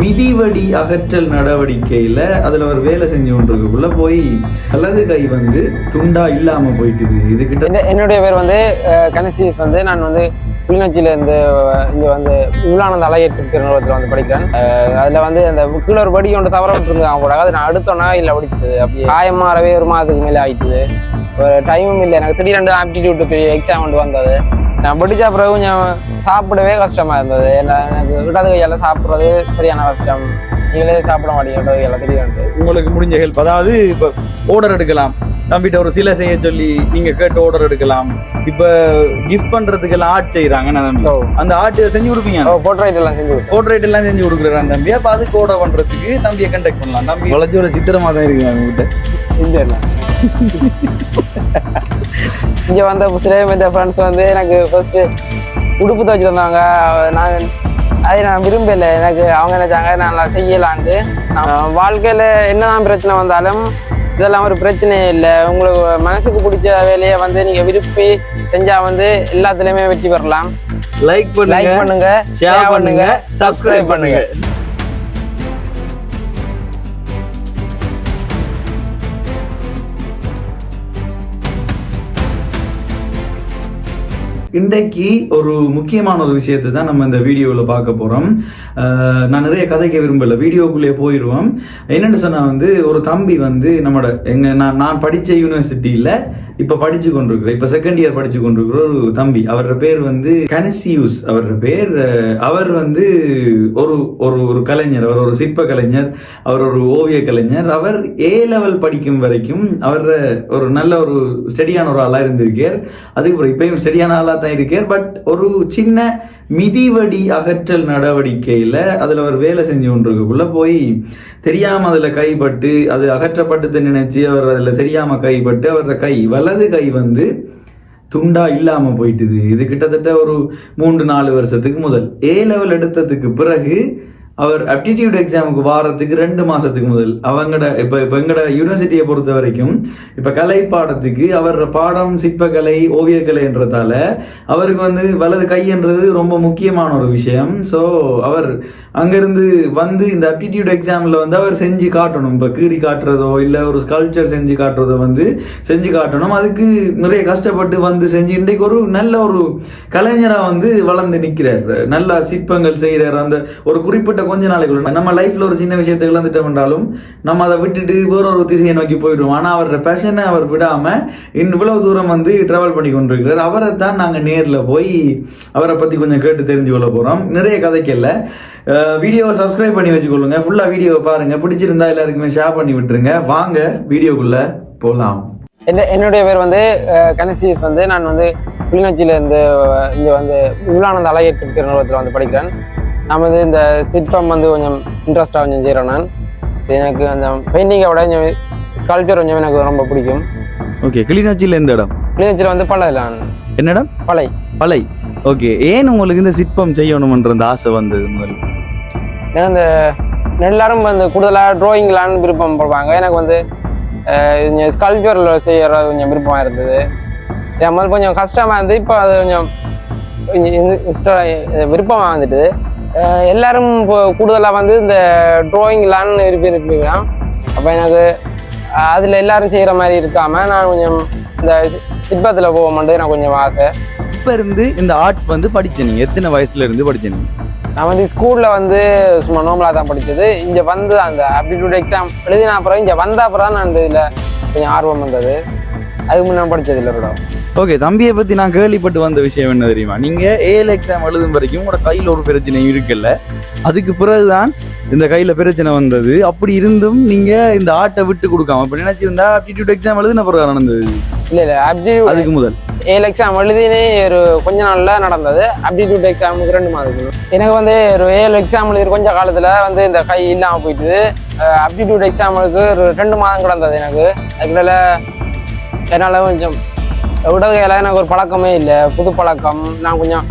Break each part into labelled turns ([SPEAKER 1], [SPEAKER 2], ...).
[SPEAKER 1] மிதிவடி அகற்றல் நடவடிக்கையில் அதில் ஒரு வேலை செஞ்சு கொண்டிருக்கக்குள்ள போய் வலது கை வந்து துண்டா இல்லாமல் போயிட்டுது. இது
[SPEAKER 2] என்னுடைய பேர் வந்து கனசியஸ் வந்து நான் வந்து கிளிநொச்சியிலேருந்து இங்கே வந்து உள்ளானந்த அலையேற்று நிறுவனத்தில் வந்து படிக்கிறேன். அதில் வந்து அந்த கீழே ஒரு படி ஒன்று தவற விட்டுருந்தாங்க கூட. அது நான் அடுத்தோன்னா இல்லை படிச்சுது. அப்படி காயமாறவே ஒரு மாதத்துக்கு மேலே ஆயிட்டுது. ஒரு டைமும் இல்லை. எனக்கு திடீரெண்டு ஆப்டிடியூட் எக்ஸாம் ஒன்று வந்தது. நான் படிச்ச பிறகு கொஞ்சம் சாப்பிடவே கஷ்டமா இருந்தது. என்ன- எனக்கு இடது கையால் சாப்பிட்றது சரியான கஷ்டம். நீங்களே சாப்பிட மாட்டீங்க இடது கையால் திடீரெண்டு
[SPEAKER 1] உங்களுக்கு முடிஞ்ச ஹெல்ப் அதாவது இப்போ ஆர்டர் எடுக்கலாம். தம்பிட்ட ஒரு சிலை செய்ய சொல்லி நீங்க கேட்டு ஆர்டர் எடுக்கலாம். இப்ப கிஃப்ட் பண்றதுக்கெல்லாம் ஆர்ட் செய்யறாங்க நான்
[SPEAKER 2] ஓ.
[SPEAKER 1] அந்த ஆர்ட் செஞ்சு கொடுப்பீங்க?
[SPEAKER 2] போர்ட்ரைட் எல்லாம் செஞ்சு.
[SPEAKER 1] போர்ட்ரேட் எல்லாம் செஞ்சு கொடுக்குறான் தம்பி. அப்ப அதுக்கு ஆர்டர் பண்றதுக்கு தம்பியை கண்டக்ட் பண்ணலாம். தம்பி வளர்ச்சி ஒரு சித்திரமா தான் இருக்கு உங்ககிட்ட.
[SPEAKER 2] இங்க இல்ல இங்க வந்த சில இந்த ஃப்ரெண்ட்ஸ் வந்து எனக்கு ஃபர்ஸ்ட் உடுப்பு துவைச்சு தந்தாங்க. நான் அதை நான் விரும்பல. எனக்கு அவங்க நினைச்சாங்க நான் நல்லா செய்யலான்ட்டு. நான் வாழ்க்கையில என்னதான் பிரச்சனை வந்தாலும் இதெல்லாம் ஒரு பிரச்சனையே இல்லை. உங்களுக்கு மனசுக்கு பிடிச்ச வேலையை வந்து நீங்க விரும்பி செஞ்சா வந்து எல்லாத்துலயுமே வெற்றி பெறலாம்.
[SPEAKER 1] லைக்
[SPEAKER 2] லைக்
[SPEAKER 1] பண்ணுங்க ஷேர் பண்ணுங்க சப்ஸ்கிரைப் பண்ணுங்க. இன்றைக்கு ஒரு முக்கியமான ஒரு விஷயத்தை தான் நம்ம இந்த வீடியோவில் பார்க்க போகிறோம் நான் நிறைய கதைக்க விரும்பல. வீடியோக்குள்ளே போயிடுவோம் என்னென்னு சொன்னால் வந்து ஒரு தம்பி வந்து நம்மளோட எங்கள் நான் நான் படித்த யூனிவர்சிட்டியில் இப்போ படித்து கொண்டிருக்கிற இப்போ செகண்ட் இயர் படித்து கொண்டிருக்கிற ஒரு தம்பி அவரோட பேர் வந்து கனசியூஸ். அவரோட பேர் அவர் வந்து ஒரு ஒரு ஒரு கலைஞர் அவர் ஒரு சிற்ப கலைஞர் அவர் ஒரு ஓவிய கலைஞர். அவர் ஏ லெவல் படிக்கும் வரைக்கும் அவர் ஒரு நல்ல ஒரு ஸ்டெடியான ஒரு ஆளாக இருந்திருக்கார். அதுக்கப்புறம் இப்பயும் ஸ்டடியான ஆளாக தான் இருக்கார். பட் ஒரு சின்ன மிதிவடி அகற்றல் நடவடிக்கையில் அதில் அவர் வேலை செஞ்சு கொண்டிருக்கக்குள்ள போய் தெரியாமல் அதில் கைப்பட்டு அது அகற்றப்பட்டது நினைச்சு அவர் அதில் தெரியாமல் கைப்பட்டு அவரோட கை வலது கை வந்து துண்டா இல்லாமல் போயிட்டுது. இது கிட்டத்தட்ட ஒரு மூன்று நாலு வருஷத்துக்கு முதல். ஏ லெவல் எடுத்ததுக்கு பிறகு அவர் அப்டிடியூட் எக்ஸாமுக்கு வாரத்துக்கு ரெண்டு மாசத்துக்கு முதல் அவங்கட இப்போ இப்போ எங்கட யூனிவர்சிட்டியை பொறுத்த வரைக்கும் இப்போ கலை பாடத்துக்கு அவர் பாடம் சிற்பக்கலை ஓவியக்கலைன்றதால அவருக்கு வந்து வலது கைன்றது ரொம்ப முக்கியமான ஒரு விஷயம். ஸோ அவர் அங்கேருந்து வந்து இந்த அப்டிடியூட் எக்ஸாமில் வந்து அவர் செஞ்சு காட்டணும். இப்போ கீறி காட்டுறதோ இல்லை ஒரு ஸ்கல்ச்சர் செஞ்சு காட்டுறதோ வந்து செஞ்சு காட்டணும். அதுக்கு நிறைய கஷ்டப்பட்டு வந்து செஞ்சு இன்றைக்கு ஒரு நல்ல ஒரு கலைஞராக வந்து வளர்ந்து நிற்கிறார் நல்லா சிற்பங்கள் செய்கிறார் அந்த ஒரு குறிப்பிட்ட கொஞ்ச நாளைக்குள்ள நம்ம லைஃப்ல ஒரு சின்ன விஷயத்தை இழந்துட்டோம் என்றாலும் நம்ம அதை விட்டுட்டு வேற ஒரு திசையை நோக்கி போயிடுவோம். ஆனா அவரோட பேஷனை அவர் விடாம இவ்வளவு தூரம் வந்து டிராவல் பண்ணி கொண்டிருக்கிறார். அவரை தான் நாங்க நேர்ல போய் அவரை பத்தி கொஞ்சம் கேட்டு தெரிஞ்சு கொள்ள போறோம். நிறைய கதைக்கல்ல வீடியோவை சப்ஸ்கிரைப் பண்ணி வச்சுக்கொள்ளுங்க. ஃபுல்லா வீடியோவை பாருங்க. பிடிச்சிருந்தா எல்லாருக்குமே ஷேர் பண்ணி விட்டுருங்க. வாங்க வீடியோக்குள்ள போகலாம்
[SPEAKER 2] என்ன என்னுடைய பேர் வந்து கனசிஎஸ் வந்து. நான் வந்து கிளிநொச்சியில இருந்து இங்க வந்து விழானந்த அலையேற்று நிறுவனத்தில் வந்து படிக்கிறேன். வந்து இந்த சிற்பம் வந்து கொஞ்சம் இன்ட்ரெஸ்டாக கொஞ்சம் செய்கிறேன் நான். எனக்கு அந்த பெயிண்டிங்கை விட கொஞ்சம் ஸ்கல்ப்சர் கொஞ்சம் எனக்கு ரொம்ப பிடிக்கும்.
[SPEAKER 1] ஓகே கிளிநொச்சியில் எந்த இடம்?
[SPEAKER 2] கிளிநொச்சியில் வந்து நான்
[SPEAKER 1] என்ன இடம்?
[SPEAKER 2] பலை.
[SPEAKER 1] பலை. ஓகே ஏன் உங்களுக்கு இந்த சிற்பம் செய்யணும்ன்ற அந்த ஆசை வந்தது முதல்ல
[SPEAKER 2] எனக்கு அந்த எல்லாரும் வந்து கூடுதலாக ட்ராயிங்லான்னு விருப்பம் போடுவாங்க. எனக்கு வந்து கொஞ்சம் ஸ்கல்ப்சரில் செய்யறது கொஞ்சம் விருப்பமாக இருந்தது. என் முதல்ல கொஞ்சம் கஷ்டமாக இருந்து இப்போ அது கொஞ்சம் விருப்பமாக வந்துட்டு அஹ், எல்லாரும் இப்போ கூடுதலாக வந்து இந்த ட்ராயிங்லான்னு விருப்பி இருப்பீங்களாம். அப்போ எனக்கு அதில் எல்லாரும் செய்கிற மாதிரி இருக்காம நான் கொஞ்சம் இந்த சிற்பத்தில் போக மாட்டேன் எனக்கு கொஞ்சம் ஆசை.
[SPEAKER 1] இப்ப இருந்து இந்த ஆர்ட் வந்து படிச்ச நீங்க? எத்தனை வயசுல இருந்து படிச்ச நீங்க?
[SPEAKER 2] நான் வந்து ஸ்கூலில் வந்து சும்மா நார்மலாக தான் படித்தது இங்கே வந்து அந்த ஆப்டிடியூட் எக்ஸாம் எழுதின அப்புறம் இங்கே வந்த அப்புறம் தான் நான் இந்த இதில் கொஞ்சம் ஆர்வம் வந்தது. அதுக்கு முன்னாடி படித்தது இல்லை கூட
[SPEAKER 1] ஓகே தம்பியை பத்தி நான் கேள்விப்பட்டு வந்த விஷயம் என்ன தெரியுமா? நீங்க ஏஎல் எக்ஸாம் எழுதும் வரைக்கும் உங்களோட கையில ஒரு பிரச்சனை இருக்குல்ல? அதுக்கு பிறகுதான் இந்த கையில பிரச்சனை வந்தது. அப்படி இருந்தும் நீங்க இந்த ஆர்ட்டை விட்டு கொடுக்காம இப்ப நினைச்சிருந்தா ஆப்டிடியூட் எக்ஸாம் எழுதுன பிறகு நடந்தது.
[SPEAKER 2] இல்லை இல்லை ஆப்டிடியூட்
[SPEAKER 1] அதுக்கு முதல்.
[SPEAKER 2] ஏழு எக்ஸாம் எழுதினே ஒரு கொஞ்ச நாளில் நடந்தது. ஆப்டிடியூட் எக்ஸாமுக்கு ரெண்டு மாதத்துக்கு. எனக்கு வந்து ஒரு ஏழு எக்ஸாம் எழுதி கொஞ்ச காலத்தில் வந்து இந்த கை இல்லாமல் போயிட்டு ஆப்டிடியூட் எக்ஸாமுக்கு ஒரு ரெண்டு மாதம் கிடந்தது எனக்கு. அதுக்குள்ள என்னால் கொஞ்சம் விடகையில் எனக்கு ஒரு பழக்கமே இல்லை. புது பழக்கம். நான் கொஞ்சம்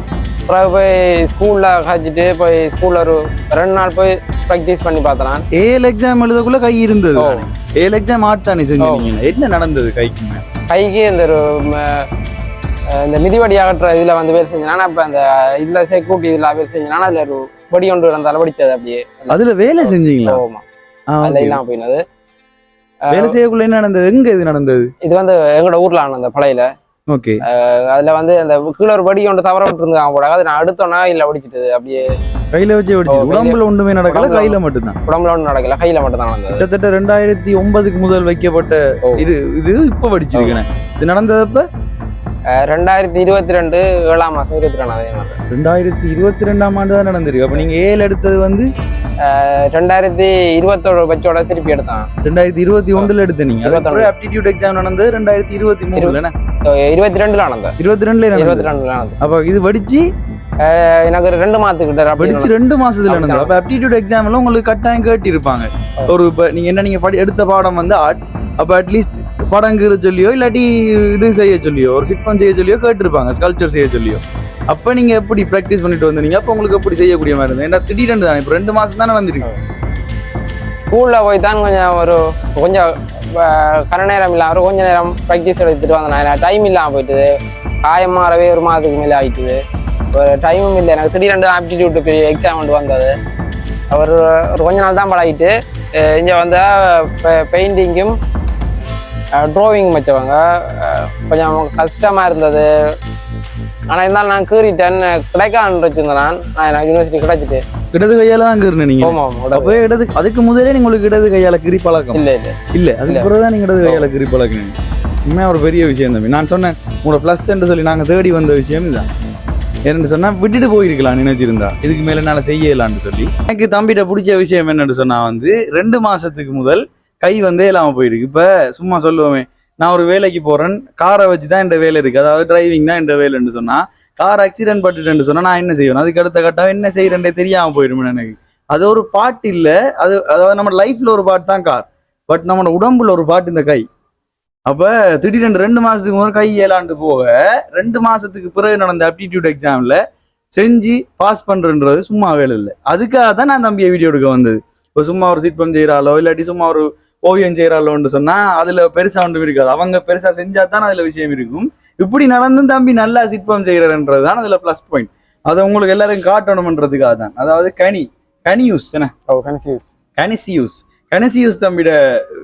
[SPEAKER 2] பிறகு போய் ஸ்கூலில் காய்ச்சிட்டு போய் ஸ்கூலில் ஒரு ரெண்டு நாள் போய் ப்ராக்டிஸ் பண்ணி பார்த்தேன்
[SPEAKER 1] ஏஎல் எக்ஸாம் எழுதக்குள்ள கை இருந்தது
[SPEAKER 2] ஓ.
[SPEAKER 1] ஏஎல் எக்ஸாம் தானே செஞ்சீங்க என்ன நடந்தது கைக்கு
[SPEAKER 2] கைக்கு இந்த ஒரு இந்த மிதிவடி அகற்ற இதுல வந்து வேலை செஞ்சேன். அப்ப அந்த இதுல செக்யூரிட்டி இதுல வேலை செஞ்சேன். அதுல ஒரு வடி ஒன்று இருந்தாலும் வடிச்சது அப்படியே.
[SPEAKER 1] அதுல வேலை செஞ்சீங்களா?
[SPEAKER 2] போகுமா
[SPEAKER 1] ஆ,
[SPEAKER 2] அதுல
[SPEAKER 1] okay.
[SPEAKER 2] இல்லாம போயினது.
[SPEAKER 1] வேலை செய்யக்குள்ள என்ன நடந்தது? எங்க இது நடந்தது?
[SPEAKER 2] இது வந்து எங்களோட ஊர்ல ஆன அந்த பழையில
[SPEAKER 1] ஓகே.
[SPEAKER 2] அதுல வந்து அந்த கீழே ஒரு வடி ஒன்று தவற விட்டு இருந்தாங்க போட அது நான் அடுத்தோன்னா இல்ல வடிச்சிட்டது. அப்படியே
[SPEAKER 1] கையில வச்சு வெடிச்சு உடம்புல ஒண்ணுமே நடக்கல கையில மட்டும்தான்.
[SPEAKER 2] உடம்புல ஒன்றும் நடக்கல கையில மட்டும் தான் நடந்தது.
[SPEAKER 1] கிட்டத்தட்ட ரெண்டாயிரத்தி ஒன்பதுக்கு முதல் வைக்கப்பட்ட. இது இது இப்ப வடிச்சிருக்கேன் இது நடந்ததப்ப
[SPEAKER 2] ரெண்டாயிரத்தி இருபத்தி ரெண்டு ஏழாம் மாசம் இருபத்தி ரெண்டாம் அதே மாதிரி
[SPEAKER 1] ரெண்டாயிரத்தி இருபத்தி ரெண்டாம் ஆண்டு தான் நடந்திருக்கு. அப்ப நீங்க ஏழு எடுத்தது வந்து?
[SPEAKER 2] ரெண்டாயிரத்தி இருபத்தோட பட்சோட திருப்பி எடுத்தான்.
[SPEAKER 1] ரெண்டாயிரத்தி இருபத்தி ஒன்றுல எடுத்த நீங்க.
[SPEAKER 2] இருபத்தொன்னு.
[SPEAKER 1] அதுக்கப்புறம் aptitude எக்ஸாம் நடந்தது. ரெண்டாயிரத்தி இருபத்தி மூணுல
[SPEAKER 2] இருபத்தி ரெண்டுல நடந்தது.
[SPEAKER 1] இருபத்தி ரெண்டுல
[SPEAKER 2] இருபத்தி ரெண்டுல நடந்தது.
[SPEAKER 1] அப்ப இது
[SPEAKER 2] அஹ் எனக்கு ஒரு ரெண்டு மாதத்துக்கிட்ட
[SPEAKER 1] படிச்சு ரெண்டு மாசத்துல. நடந்தது அப்ப aptitude எக்ஸாம்ல உங்களுக்கு கட்டாயம் கேட்டி இருப்பாங்க ஒரு இப்ப நீங்க என்ன நீங்க படி எடுத்த பாடம் வந்து ஆர்ட் அப்ப அட்லீஸ்ட் படங்குற சொல்லியோ இல்லாட்டி இது செய்ய சொல்லியோ ஒரு சிற்பம் செய்ய சொல்லியோ கேட்டிருப்பாங்க ஸ்கல்ப்சர் செய்ய சொல்லியோ. அப்ப நீங்க எப்படி பிராக்டிஸ் பண்ணிட்டு வந்தீங்க? அப்ப உங்களுக்கு எப்படி செய்யக்கூடிய மாதிரி இருந்தது? ஏன்னா திடீர்னு தானே இப்ப ரெண்டு மாசம் தானே வந்திருக்கு.
[SPEAKER 2] ஸ்கூல்ல போய் தான் கொஞ்சம் ஒரு கொஞ்சம் கர நேரம் இல்லாம ஒரு கொஞ்ச நேரம் ப்ராக்டிஸ் எடுத்துட்டு வந்தேன். டைம் இல்லாம போயிட்டுது. காயம் மாறவே ஒரு மாதத்துக்கு மேலே ஆயிட்டுது. ஒரு டைமும் இல்லை. எனக்கு திடீரெண்டு ஆப்டிடியூட் பெரிய எக்ஸாம் வந்து வந்தது. அவர் ஒரு கொஞ்ச நாள் தான் பழகிட்டு இங்கே வந்து பெயிண்டிங்கும் ட்ராயிங் வச்சவங்க. கொஞ்சம் கஷ்டமாக இருந்தது. ஆனால் இருந்தாலும் நான் கீறிட்டேன். கிடைக்கான்னு வச்சிருந்தேன் நான். நான் எனக்கு யூனிவர்சிட்டி கிடைச்சிட்டு.
[SPEAKER 1] இடது கையால தான் இருந்தீங்க நீங்க?
[SPEAKER 2] ஆமாம்
[SPEAKER 1] அப்ப இடது அதுக்கு முதலே உங்களுக்கு இடது கையால கிரி பழக்கம்?
[SPEAKER 2] இல்லை இல்லை.
[SPEAKER 1] இல்ல அதுக்கு பிறகுதான் நீங்க இடது கையால கிரி பழக்கினீங்க. உண்மையா ஒரு பெரிய விஷயம் தம்பி. நான் சொன்னேன் உங்களோட ப்ளஸ் என்று சொல்லி நாங்க தேடி வந்த விஷயம் இதுதான். என்னென்னு சொன்னால் விட்டுட்டு போயிருக்கலாம் நினைச்சிருந்தா இதுக்கு மேலே என்னால் செய்யலான்னு சொல்லி. எனக்கு தம்பிகிட்ட பிடிச்ச விஷயம் என்னென்னு சொன்னால் வந்து ரெண்டு மாதத்துக்கு முதல் கை வந்தே இல்லாமல் போயிருக்கு. இப்போ சும்மா சொல்லுவோமே நான் ஒரு வேலைக்கு போகிறேன் காரை வச்சு தான் இந்த வேலை இருக்குது அதாவது டிரைவிங் தான் இந்த வேலைன்னு சொன்னால் கார் ஆக்சிடென்ட் பட்டுட்டேன்னு சொன்னால் நான் என்ன செய்வேன்? அதுக்கு அடுத்த கட்டம் என்ன செய்கிறேன்டே தெரியாமல் போயிடுமே எனக்கு. அது ஒரு பாட்டு இல்லை. அது அதாவது நம்ம லைஃப்பில் ஒரு பாட்டு தான் கார். பட் நம்மளோட உடம்புல ஒரு பாட்டு இந்த கை. அப்ப திடீரென்று ரெண்டு மாசத்துக்கு முதல் கை ஏலாண்டு போக ரெண்டு மாசத்துக்கு பிறகு நடந்த அப்டிடியூட் எக்ஸாம்ல செஞ்சு பாஸ் பண்றன்றது சும்மா வேலை இல்லை. அதுக்காக தான் நான் தம்பியை வீடியோ எடுக்க வந்தது. இப்போ சும்மா ஒரு சிற்பம் செய்யறாளோ இல்லாட்டி சும்மா ஒரு ஓவியம் செய்யறாளோன்னு சொன்னா அதுல பெருசா ஒன்றும் இருக்காது. அவங்க பெருசா செஞ்சா தான் அதுல விஷயம் இருக்கும். இப்படி நடந்தும் தம்பி நல்லா சிற்பம் செய்யறன்றது தான் அதுல ப்ளஸ் பாயிண்ட் அதை உங்களுக்கு எல்லாரும் காட்டணும்ன்றதுக்காக தான். அதாவது கனி கனியூஸ் என்ன?
[SPEAKER 2] ஓ கன்ஃபியூஸ்
[SPEAKER 1] கனிசியூஸ். கனிசியூஸ் தம்பிட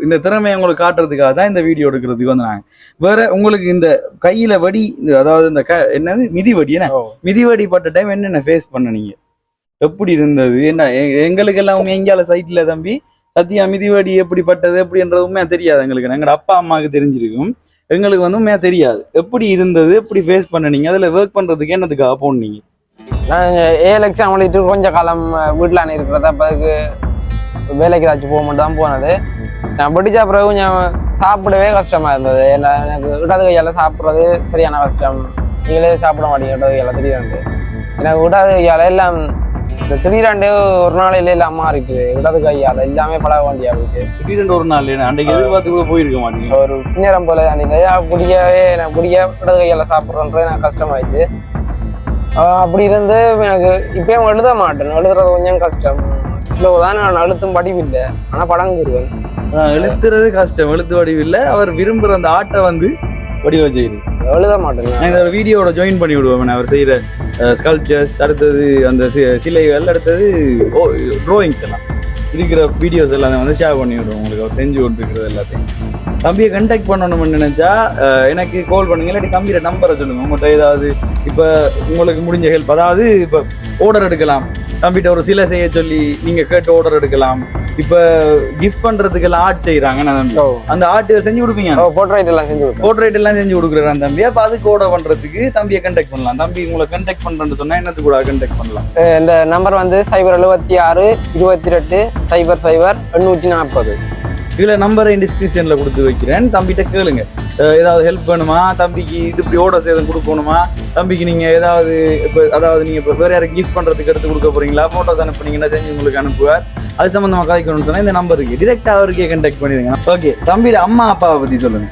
[SPEAKER 1] இந்த திறமையை உங்களுக்கு காட்டுறதுக்காக தான் இந்த வீடியோ எடுக்கிறதுக்கு வந்தாங்க வேற உங்களுக்கு இந்த கையில வடி அதாவது இந்த க என்னது? மிதிவடி என்ன? மிதிவடி பட்ட டைம் என்னென்ன ஃபேஸ் பண்ணனீங்க எப்படி இருந்தது? என்ன எங்களுக்கு எல்லாம் எங்கேயால சைட்ல தம்பி? சத்யா மிதிவடி எப்படி பட்டது எப்படின்றது உண்மையா தெரியாது எங்களுக்கு. எங்களோட அப்பா அம்மாவுக்கு தெரிஞ்சிருக்கும். எங்களுக்கு வந்து உண்மையா தெரியாது. எப்படி இருந்தது? எப்படி ஃபேஸ் பண்ணனீங்க அதுல ஒர்க் பண்றதுக்கு என்னதுக்காக போனீங்க?
[SPEAKER 2] நான் ஏழு எக்ஸாம் எழுதிட்டு கொஞ்ச காலம் வீட்டில் இருக்கிறத அப்போ அதுக்கு வேலைக்கு ஏதாச்சும் போக மட்டும் தான் போனது. நான் படிச்ச பிறகு கொஞ்சம் சாப்பிடவே கஷ்டமா இருந்தது. எல்லாம் எனக்கு இடது கையால் சாப்பிட்றது சரியான கஷ்டம். நீங்களே சாப்பிட மாட்டீங்க இடது கையால் திடீரெண்டு எனக்கு இடது கையால் எல்லாம் இந்த திடீரெண்டு ஒரு நாளையில எல்லாம் அம்மா இருக்குது இடது கையால் எல்லாமே பழக வேண்டியா இருக்கு
[SPEAKER 1] திடீரென்று ஒரு நாள் அன்றைக்கு எதிர்பார்த்து கூட போயிருக்க மாட்டீங்க.
[SPEAKER 2] ஒரு நேரம் போல நிறையா பிடிக்கவே எனக்கு பிடிக்க இடது கையால் சாப்பிட்றன்றது எனக்கு கஷ்டமாயிடுச்சு. அப்படி இருந்து எனக்கு இப்பயும் எழுத மாட்டேன். எழுதுறது கொஞ்சம் கஷ்டம். ஸ்லோ தான் நான் அழுத்தும் படிவில்லை ஆனால் படங்குருவேன்
[SPEAKER 1] ஆஹ் எழுத்துறது கஷ்டம். எழுத்து வடிவில்லை. அவர் விரும்புற அந்த ஆட்டை வந்து வடிவ செய்யுது
[SPEAKER 2] எழுத மாட்டேன்.
[SPEAKER 1] நான் இந்த வீடியோட ஜாயின் பண்ணி விடுவேன் அவர் செய்யற ஸ்கல்ப்சர்ஸ் அடுத்தது அந்த சிலைகள் அடுத்தது ட்ராயிங்ஸ் எல்லாம். இருக்கிற வீடியோஸ் எல்லாம் வந்து ஷேர் பண்ணி விடுவோம். உங்களுக்கு அவர் செஞ்சு கொண்டிருக்கிறது எல்லாத்தையும். தம்பியை கண்டாக்ட் பண்ணணும்னு நினைச்சா எனக்கு கால் பண்ணுங்க. இல்லாட்டி தம்பியோட நம்பரை சொல்லுங்க. உங்கள்கிட்ட ஏதாவது இப்போ உங்களுக்கு முடிஞ்ச ஹெல்ப் அதாவது இப்போ ஆர்டர் எடுக்கலாம். தம்பிட்ட ஒரு சிலை செய்ய சொல்லி நீங்க கேட்டு ஆர்டர் எடுக்கலாம். இப்போ கிஃப்ட் பண்றதுக்கெல்லாம் ஆர்ட் செய்யறாங்க நான் தம்பி. அந்த ஆர்ட் செஞ்சு கொடுப்பீங்க?
[SPEAKER 2] போர்ட்ரைட் எல்லாம் செஞ்சு
[SPEAKER 1] போர்ட்ரேட் எல்லாம் செஞ்சு கொடுக்குறான் தம்பி. அப்ப அதுக்கு ஆர்டர் பண்றதுக்கு தம்பியை கண்டாக்ட் பண்ணலாம். தம்பி உங்களை கண்டாக்ட் பண்றேன்னு சொன்னா என்னத்துக்கு கூட கண்டாக்ட் பண்ணலாம்?
[SPEAKER 2] இந்த நம்பர் வந்து சைபர் எழுபத்தி ஆறு இருபத்தி ரெண்டு சைபர் சைபர் எண்ணூற்றி நாற்பது.
[SPEAKER 1] இதுல நம்பரை டிஸ்கிரிப்ஷன்ல கொடுத்து வைக்கிறேன். தம்பிகிட்ட கேளுங்க. ஏதாவது ஹெல்ப் வேணுமா? தம்பிக்கு இது இப்படி ஆர்டர் சேதம் கொடுக்கணுமா? தம்பிக்கு நீங்கள் ஏதாவது இப்போ அதாவது நீங்கள் இப்போ வேறு யாரும் கிஃப்ட் பண்ணுறதுக்கு எடுத்து கொடுக்க போறீங்களா? ஃபோட்டோஸ் அனுப்புனீங்கன்னா செஞ்சு உங்களுக்கு அனுப்புவார் அது சம்மந்தமாக கதைக்கணும்னு சொன்னால் இந்த நம்பருக்கு டிரெக்டாக அவருக்கே கண்டாக்ட் பண்ணிடுங்க. ஓகே தம்பியோட அம்மா அப்பாவை பற்றி சொல்லுங்கள்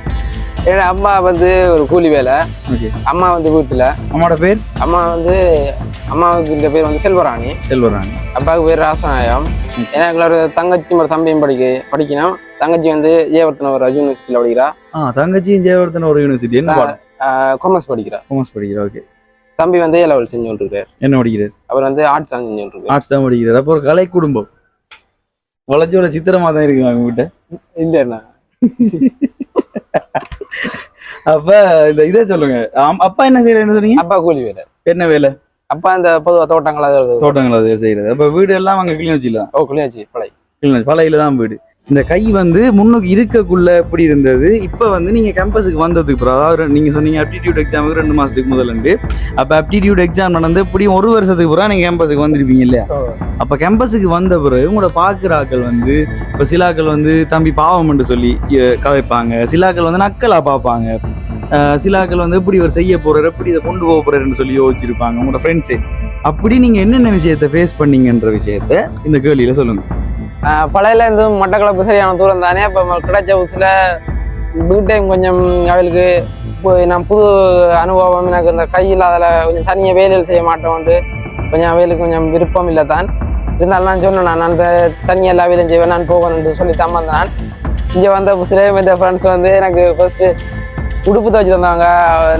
[SPEAKER 2] என்னோட அம்மா வந்து ஒரு கூலி வேலை.
[SPEAKER 1] ஓகே.
[SPEAKER 2] அம்மா வந்து வீட்டில்.
[SPEAKER 1] அம்மாவோட பேர்?
[SPEAKER 2] அம்மா வந்து அம்மாவுக்கு இந்த பேர் வந்து செல்வராணி.
[SPEAKER 1] செல்வராணி.
[SPEAKER 2] அப்பாவுக்கு பேர் ராசநாயம் எனக்கு ஒரு தங்கச்சி ஒரு தம்பியும் படிக்க படிக்கணும். தங்கச்சி வந்து ஏவர்த்தன ஒரு யூனிவர்சிட்டியில் படிக்கிறா.
[SPEAKER 1] தங்கச்சியும் ஜெயவர்தன் ஒரு யூனிவர்சிட்டி என்ன
[SPEAKER 2] காமர்ஸ் படிக்கிறார்
[SPEAKER 1] காமர்ஸ் படிக்கிறார் ஓகே
[SPEAKER 2] தம்பி வந்து ஏ லெவல் செஞ்சு கொண்டிருக்கார்.
[SPEAKER 1] என்ன படிக்கிறார்?
[SPEAKER 2] அவர் வந்து ஆர்ட்ஸ் தான் செஞ்சு கொண்டிருக்கார்.
[SPEAKER 1] ஆர்ட்ஸ் தான் படிக்கிறார். அப்போ ஒரு கலை குடும்பம். வளர்ச்சியோட சித்திரமா தான் இருக்கு அவங்க கிட்ட?
[SPEAKER 2] இல்லைண்ணா
[SPEAKER 1] அப்ப இந்த இதை சொல்லுங்க. அப்பா என்ன செய்யறேன்னு சொன்னீங்க?
[SPEAKER 2] அப்பா கூலி வேலை.
[SPEAKER 1] என்ன வேலை?
[SPEAKER 2] அப்பா இந்த பொதுவாக தோட்டங்கள்.
[SPEAKER 1] தோட்டங்கள் அது செய்யறது. அப்ப வீடு எல்லாம் அங்க கிளிநொச்சியில
[SPEAKER 2] ஓ கிளியாச்சி பழை.
[SPEAKER 1] கிளிநொச்சி பழையில தான் வீடு. இந்த கை வந்து முன்னுக்கு இருக்கக்குள்ள எப்படி இருந்தது? இப்ப வந்து நீங்க கேம்பஸுக்கு வந்ததுக்கு அப்புறம் அதாவது நீங்க சொன்னீங்க அப்டிடியூட் எக்ஸாமுக்கு ரெண்டு மாசத்துக்கு முதல்ல அப்ப அப்டிடியூட் எக்ஸாம் நடந்து எப்படியும் ஒரு வருஷத்துக்கு பிறகு நீங்க கேம்பஸுக்கு வந்திருப்பீங்க இல்லையா? அப்ப கேம்பஸுக்கு வந்த பிறகு உங்களோட பாக்குற ஆட்கள் வந்து இப்ப சிலாக்கள் வந்து தம்பி பாவம்னு சொல்லி அஹ், கதைப்பாங்க. சிலாக்கள் வந்து நக்கலா பார்ப்பாங்க. சிலாக்கள் வந்து எப்படி இவர் செய்ய போறாரு எப்படி இதை கொண்டு போக போறாருன்னு சொல்லி யோசிச்சிருப்பாங்க உங்களோட ஃப்ரெண்ட்ஸே அப்படி நீங்க என்னென்ன விஷயத்த ஃபேஸ் பண்ணீங்கன்ற விஷயத்த இந்த கேள்வியில சொல்லுங்க.
[SPEAKER 2] பழையில இருந்து மட்டக்களப்பு சரியான தூரம் தானே இப்போ கிடைச்ச புதுசில் டைம் கொஞ்சம் அவளுக்கு நான் புது அனுபவம் எனக்கு இந்த கையில் அதில் கொஞ்சம் தனியாக வேலைகள் செய்ய மாட்டோம்ட்டு கொஞ்சம் அவளுக்கு கொஞ்சம் விருப்பம் இல்லை தான் இருந்தாலும் நான் சொன்னேன் நான் அந்த தனியாக எல்லா வேலையும் செய்வேன் நான் போகணும்னு சொல்லி தான் வந்தேன் இங்கே வந்த புதுசிலே இந்த ஃப்ரெண்ட்ஸ் வந்து எனக்கு ஃபஸ்ட்டு உடுப்பு துவச்சி தந்தாங்க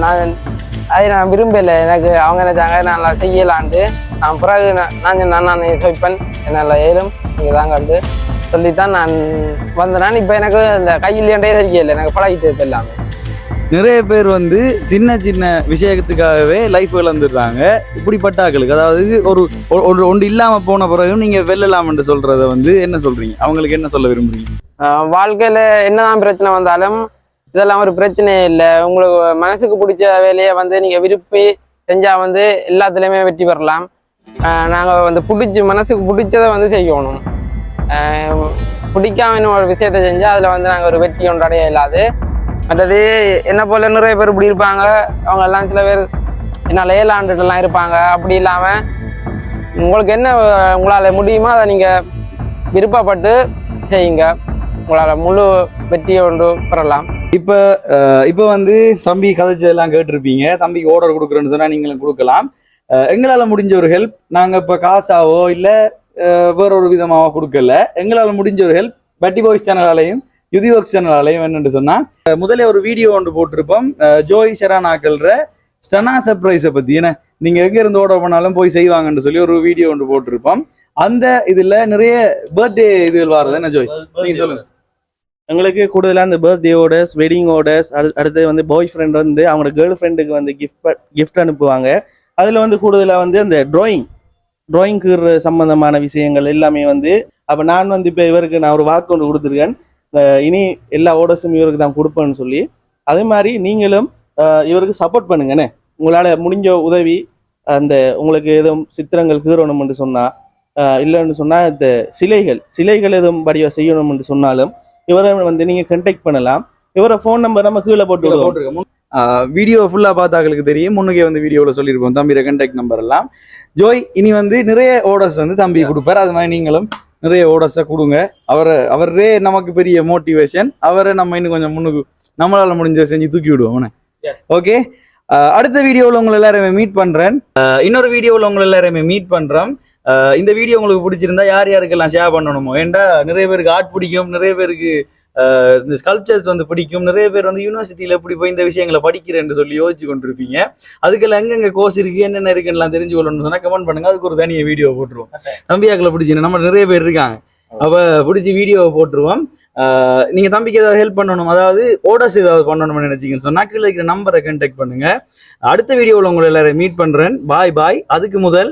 [SPEAKER 2] நான் அதை நான் விரும்பலை எனக்கு அவங்க நினைச்சாங்க நான் நல்லா செய்யலான்ட்டு நான் பிறகு நான் நான் சொன்னேன், நான் துவைப்பேன் என்னால் ஏழும் நீங்கள் தான் கண்டு சொல்லித்தான் நான் வந்தேன். இப்போ எனக்கு இந்த கையிலேண்டே சரியில்லை எனக்கு பழகிட்டு இப்போ எல்லாமே.
[SPEAKER 1] நிறைய பேர் வந்து சின்ன சின்ன விஷயத்துக்காகவே லைஃப் இழந்துடுறாங்க. இப்படிப்பட்ட ஆட்களுக்கு. அதாவது ஒரு ஒரு- ஒன்று இல்லாம போன பிறகு நீங்க வெல்லலாம்னு சொல்றத வந்து என்ன சொல்றீங்க? அவங்களுக்கு என்ன சொல்ல விரும்புறீங்க?
[SPEAKER 2] ஆஹ் வாழ்க்கையில என்னதான் பிரச்சனை வந்தாலும் இதெல்லாம் ஒரு பிரச்சனையே இல்லை. உங்களுக்கு மனசுக்கு பிடிச்ச வேலையை வந்து நீங்க விரும்பி செஞ்சா வந்து எல்லாத்துலேயுமே வெற்றி பெறலாம். நாங்கள் நாங்க வந்து பிடிச்சி மனசுக்கு பிடிச்சதை வந்து செய்யணும். ஆஹ் ஒரு விஷயத்த செஞ்சால் அதுல வந்து நாங்க ஒரு வெற்றி கொண்டாடைய இல்லாது. மற்றது என்ன போல நிறைய பேர் இப்படி இருப்பாங்க. அவங்க எல்லாம் சில பேர் என்னால் ஏழாண்டுலாம் இருப்பாங்க. அப்படி இல்லாம உங்களுக்கு என்ன உங்களால முடியுமோ அதை நீங்க விருப்பப்பட்டு செய்யுங்க. உங்களால் முழு வெற்றியை கொண்டு பெறலாம்.
[SPEAKER 1] இப்போ இப்போ வந்து தம்பி கதைச்சதெல்லாம் கேட்டிருப்பீங்க. தம்பிக்கு ஆர்டர் கொடுக்குறேன்னு சொன்னால் நீங்களும் கொடுக்கலாம். எங்களால முடிஞ்ச ஒரு ஹெல்ப் நாங்க இப்ப காசாவோ இல்ல வேற ஒரு விதமாவோ கொடுக்கல. எங்களால முடிஞ்ச ஒரு ஹெல்ப் பட்டி பாய்ஸ் சேனலாலையும் யுதி ஒர்க் சேனலாலையும் என்னன்னு சொன்னா அஹ் முதல்ல ஒரு வீடியோ ஒன்று போட்டிருப்போம். ஜோய் ஷெரானாக்கள்ற ஸ்டனா சர்ப்ரைஸை பத்தி. என்ன நீங்க எங்க இருந்து ஆர்டர் பண்ணாலும் போய் செய்வாங்கன்னு சொல்லி ஒரு வீடியோ ஒன்று போட்டிருப்போம். அந்த இதுல நிறைய பர்த்டே இதுகள் வருது என்ன ஜோய் நீங்க சொல்லுங்க.
[SPEAKER 3] எங்களுக்கு கூடுதலாக அந்த பர்த்டே ஆர்டர்ஸ் வெட்டிங் ஆர்டர்ஸ் அடுத்து வந்து பாய் ஃப்ரெண்ட் வந்து அவங்களோட கேர்ள் ஃப்ரெண்டுக்கு வந்து கிஃப்ட் கிஃப்ட் அனுப்புவாங்க. அதில் வந்து கூடுதலாக வந்து அந்த ட்ராயிங் ட்ராயிங்க்கு சம்பந்தமான விஷயங்கள் எல்லாமே வந்து அப்போ நான் வந்து இப்போ இவருக்கு நான் ஒரு வாக்கு ஒன்று கொடுத்துருக்கேன். இனி எல்லா ஆர்டர்ஸும் இவருக்கு தான் கொடுப்பேன்னு சொல்லி. அதே மாதிரி நீங்களும் இவருக்கு சப்போர்ட் பண்ணுங்கண்ணே. உங்களால் முடிஞ்ச உதவி அந்த உங்களுக்கு எதுவும் சித்திரங்கள் கீறணும்னு சொன்னால் இல்லைன்னு சொன்னால் இந்த சிலைகள் சிலைகள் எதுவும் வடிவ செய்யணும்னு சொன்னாலும் இவரை வந்து நீங்க கண்டெக்ட் பண்ணலாம். இவரை ஃபோன் நம்பர் நம்ம கீழே போட்டு விடுவோம்.
[SPEAKER 1] வீடியோ ஃபுல்லா பார்த்தாங்களுக்கு தெரியும். முன்னுக்கே வந்து வீடியோவில் சொல்லியிருப்போம். தம்பியோட கண்டாக்ட் நம்பர் எல்லாம். ஜோய் இனி வந்து நிறைய ஓடர்ஸ் வந்து தம்பி கொடுப்பாரு. அது மாதிரி நீங்களும் நிறைய ஓடர்ஸை கொடுங்க. அவரை அவரே நமக்கு பெரிய மோட்டிவேஷன் அவரை நம்ம இன்னும் கொஞ்சம் முன்னுக்கு நம்மளால முடிஞ்ச செஞ்சு தூக்கி விடுவோம். ஓகே அடுத்த வீடியோவில் உங்களை எல்லாருமே மீட் பண்றேன். அஹ் இன்னொரு வீடியோவில் உங்களை எல்லாருமே மீட் பண்றோம். அஹ் இந்த வீடியோ உங்களுக்கு பிடிச்சிருந்தா யார் யாருக்கெல்லாம் ஷேர் பண்ணணுமோ? ஏன்டா நிறைய பேருக்கு ஆர்ட் பிடிக்கும் நிறைய பேருக்கு இந்த ஸ்கல்ப்சர்ஸ் வந்து பிடிக்கும் நிறைய பேர் வந்து யூனிவர்சிட்டியில எப்படி போய் இந்த விஷயங்களை படிக்கிறேன்னு சொல்லி யோசிச்சு கொண்டிருப்பீங்க. அதுக்கெல்லாம் எங்கெங்க கோர்ஸ் இருக்கு என்னென்ன இருக்குன்னு தெரிஞ்சு கொள்ளணும்னு சொன்னா கமெண்ட் பண்ணுங்க. அதுக்கு ஒரு தனியாக வீடியோ போட்டுருவோம். தம்பியாக்களை பிடிச்சின்னு நம்ம நிறைய பேர் இருக்காங்க. அப்ப பிடிச்சி வீடியோ போட்டுருவோம். நீங்க தம்பிக்கு ஏதாவது ஹெல்ப் பண்ணணும் அதாவது ஓடர்ஸ் ஏதாவது பண்ணணும்னு நினைச்சீங்கன்னு சொன்னா கீழே இருக்கிற நம்பரை கான்டாக்ட் பண்ணுங்க. அடுத்த வீடியோவில் உங்களை எல்லாரும் மீட் பண்றேன். பாய் பாய் அதுக்கு முதல்